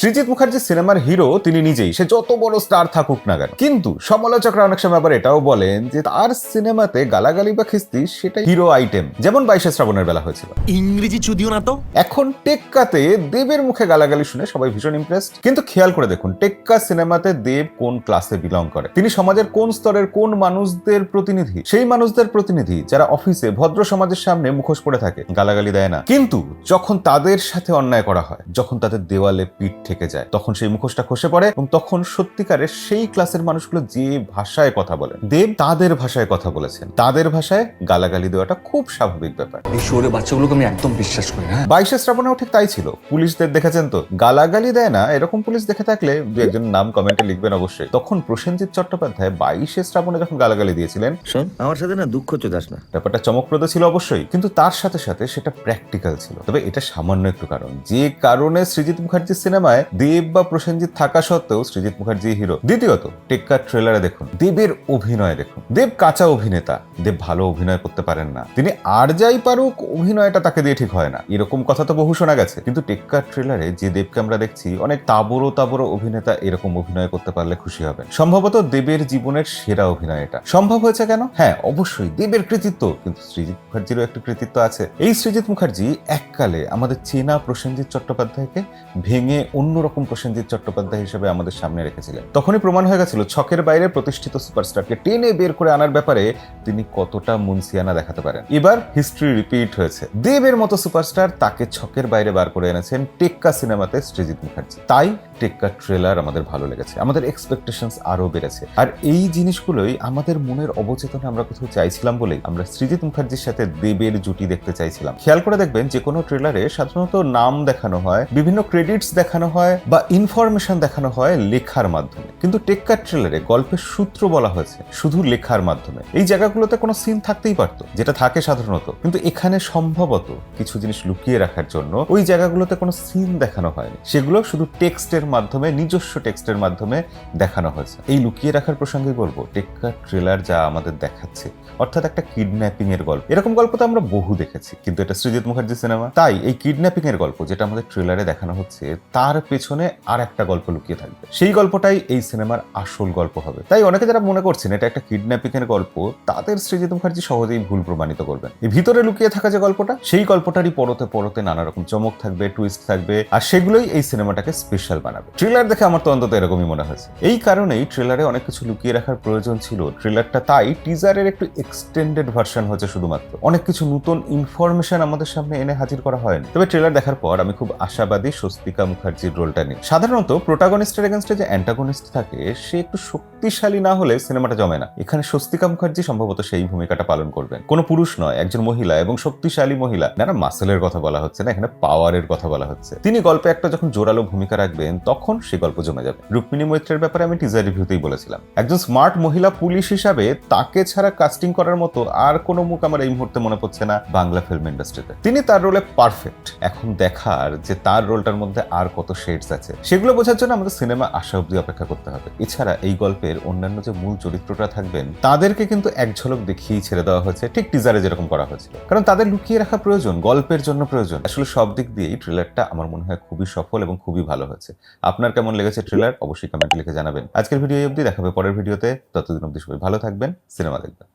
সৃজিৎ মুখার্জি সিনেমার হিরো তিনি নিজেই। সে যত বড় স্টার থাকুক না কেন। কিন্তু সমালোচকরা অনেক সময় আবার এটাও বলেন যে তার সিনেমাতে গালাগালি বা খিস্তি সেটা হিরো আইটেম যেমন বাইশে শ্রাবণের বেলা হয়েছিল। ইংরেজি চুদিও না তো? এখন টেক্কাতে দেবের মুখে গালাগালি শুনে সবাই ভীষণ ইমপ্রেসড কিন্তু খেয়াল করে দেখুন টেক্কা সিনেমাতে দেব কোন ক্লাসে বিলং করে? তিনি সমাজের কোন স্তরের কোন মানুষদের প্রতিনিধি? সেই মানুষদের প্রতিনিধি যারা অফিসে ভদ্র সমাজের সামনে মুখোশ পড়ে থাকে গালাগালি দেয় না। কিন্তু যখন তাদের সাথে অন্যায় করা হয় যখন তাদের দেওয়ালে পিঠ থেকে যায়। তখন সেই মুখোশটা খসে পড়ে এবং তখন সত্যিকারের সেই ক্লাসের মানুষগুলো যে ভাষায় কথা বলেন দেব তাদের ভাষায় কথা বলেছেন। তাদের ভাষায় গালাগালি দেওয়াটা খুব স্বাভাবিক ব্যাপার। এই শহরে বাচ্চাগুলোকে আমি একদম বিশ্বাস করি না বাইশে শ্রাবণেও ঠিক তাই ছিল। পুলিশদের দেখেছেন তো? গালাগালি দেয় না এরকম পুলিশ দেখে থাকলে দু একজন নাম কমেন্টে লিখবেন অবশ্যই। তখন প্রসেনজিৎ চট্টোপাধ্যায় বাইশে শ্রাবণে যখন গালাগালি দিয়েছিলেন শোন আমার সাথে না দুঃখ চোদাস না। ব্যাপারটা চমকপ্রদ ছিল অবশ্যই কিন্তু তার সাথে সাথে সেটা প্র্যাকটিক্যাল ছিল। তবে এটা সামান্য একটু কারণ। যে কারণে সৃজিত মুখার্জির সিনেমায় দেব বা প্রসেনজিৎ থাকা সত্ত্বেও সৃজিত মুখার্জি হিরো। দ্বিতীয়ত টেক্কার ট্রেলারে দেখুন। দেবের অভিনয় দেখুন। দেব কাঁচা অভিনেতা। দেব ভালো অভিনয় করতে পারেন না। তিনি আর যাই পারুক, অভিনয়টা তাকে দিয়ে ঠিক হয় না। এরকম কথা তো বহু শোনা গেছে। কিন্তু টেক্কার ট্রেলারে যে দেবকে আমরা দেখছি, অনেক তাবড়ো তাবড়ো অভিনেতা এরকম অভিনয় করতে পারলে খুশি হবেন। সম্ভবত দেবের জীবনের সেরা অভিনয় এটা। সম্ভব হয়েছে কেন? হ্যাঁ অবশ্যই দেবের কৃতিত্ব। কিন্তু সৃজিত মুখার্জিরও একটি কৃতিত্ব আছে। এই সৃজিত মুখার্জি এককালে আমাদের চেনা প্রসেনজিৎ চট্টোপাধ্যায়কে ভেঙে অন্যরকম প্রসেনজিৎ চট্টোপাধ্যায় হিসেবে আমাদের সামনে রেখেছিলেন। তখনই প্রমাণ হয়ে গেছিল, ছকের বাইরে প্রতিষ্ঠিত সুপারস্টারকে টেনে বের করে আনার ব্যাপারে তিনি কতটা মুন্সিয়ানা দেখাতে পারেন। এবার হিস্ট্রি রিপিট হয়েছে। দেবের মতো সুপারস্টার তাকে ছকের বাইরে বার করে এনেছেন টেক্কা সিনেমাতে সৃজিৎ মুখার্জি। তাই টেক্কা ট্রেলার আমাদের ভালো লেগেছে। আমাদের এক্সপেকটেশনস আরও বেড়েছে। আর এই জিনিসগুলোই আমাদের মনের অবচেতনে আমরা কোথাও চাইছিলাম বলেই আমরা সৃজিত মুখার্জির সাথে দেবের জুটি দেখতে চাইছিলাম। খেয়াল করে দেখবেন যে কোনো ট্রেলারে সাধারণত নাম দেখানো হয়, বিভিন্ন ক্রেডিটস দেখানো হয় বা ইনফরমেশন দেখানো হয় লেখার মাধ্যমে। কিন্তু টেক্কার ট্রেলারে গল্পের সূত্র বলা হয়েছে, শুধু লেখার মাধ্যমে। এই জায়গাগুলোতে কোনো সিন থাকতেই পারতো, যেটা থাকে সাধারণত। কিন্তু এখানে সম্ভবত কিছু জিনিস লুকিয়ে রাখার জন্য ওই জায়গাগুলোতে কোনো সিন দেখানো হয়নি। সেগুলো শুধু টেক্সটের মাধ্যমে, নিজস্ব টেক্সটের মাধ্যমে দেখানো হয়েছে। এই লুকিয়ে রাখার প্রসঙ্গেই বলব, টেক্কা ট্রেলার যা আমাদের দেখাচ্ছে, অর্থাৎ একটা কিডন্যাপিং এর গল্প। এরকম গল্প তো আমরা বহু দেখেছি, কিন্তু এটা সৃজিত মুখার্জি সিনেমা। তাই এই কিডন্যাপিং এর গল্প যেটা আমাদের ট্রেলারে দেখানো হচ্ছে, তার পেছনে আর একটা গল্প লুকিয়ে থাকবে। সেই গল্পটাই এই সিনেমার আসল গল্প হবে। তাই অনেকে যারা মনে করছেন এটা একটা কিডন্যাপিং এর গল্প, তাদের সৃজিত মুখার্জি সহজেই ভুল প্রমাণিত করবেন। এই ভিতরে লুকিয়ে থাকা যে গল্পটা, সেই গল্পটারই পরতে পরতে নানা রকম চমক থাকবে টুইস্ট থাকবে, আর সেগুলোই এই সিনেমাটাকে স্পেশাল বানাবে ট্রেলার দেখে আমার তো অন্তত এরকমই মনে হয়েছে। এই কারণেই ট্রেলারে অনেক কিছু লুকিয়ে রাখার প্রয়োজন ছিল। ট্রেলারটা তাই টিজারের একটু এক্সটেন্ডেড ভার্সন হয়েছে শুধুমাত্র। অনেক কিছু নতুন ইনফরমেশন আমাদের সামনে এনে হাজির করা হয়নি। তবে ট্রেলার দেখার পর আমি খুব আশাবাদী স্বস্তিকা মুখার্জির রোলটা নিয়ে সাধারণত প্রোটাগনিস্টের এগেনস্টে যে অ্যান্টাগনিস্ট থাকে, সে একটু শক্তিশালী না হলে সিনেমাটা জমে না। এখানে স্বস্তিকা মুখার্জি সম্ভবত সেই ভূমিকাটা পালন করবেন। কোনো পুরুষ নয়, একজন মহিলা এবং শক্তিশালী মহিলা। না মাসেলের কথা বলা হচ্ছে না, এখানে পাওয়ারের কথা বলা হচ্ছে। তিনি গল্পে একটা যখন জোরালো ভূমিকা রাখবেন তখন সে গল্প জমে যাবে। রুক্মিণী মৈত্রের ব্যাপারে আমি টিজার রিভিউতেই বলেছিলাম। একজন স্মার্ট মহিলা পুলিশ হিসাবে তাকে ছাড়া কাস্টিং করার মতো আর কোনো মুখ আমার এই মুহূর্তে মনে পড়ছে না বাংলা ফিল্ম ইন্ডাস্ট্রিতে তিনি তার রোলে পারফেক্ট এখন দেখার যে তার রোলটার মধ্যে আর কত শেডস আছে, সেগুলো বোঝার জন্য আমাদের সিনেমা আশা অব্দি অপেক্ষা করতে হবে। এছাড়া এই গল্পের অন্যান্য যে মূল চরিত্রটা থাকবেন, তাদেরকে কিন্তু এক ঝলক দেখিয়েই ছেড়ে দেওয়া হয়েছে, ঠিক টিজারে যেরকম করা হয়েছিল। কারণ তাদের লুকিয়ে রাখা প্রয়োজন, গল্পের জন্য প্রয়োজন। আসলে সব দিক দিয়েই ট্রেলারটা আমার মনে হয় খুবই সফল এবং খুবই ভালো হয়েছে। আপনার কেমন লেগেছে ট্রেলার অবশ্যই কমেন্টে লিখে জানাবেন। আজকের ভিডিও অবধি। দেখাবে পরের ভিডিওতে। ততদিন অবধি সবাই ভালো থাকবেন, সিনেমা দেখবেন।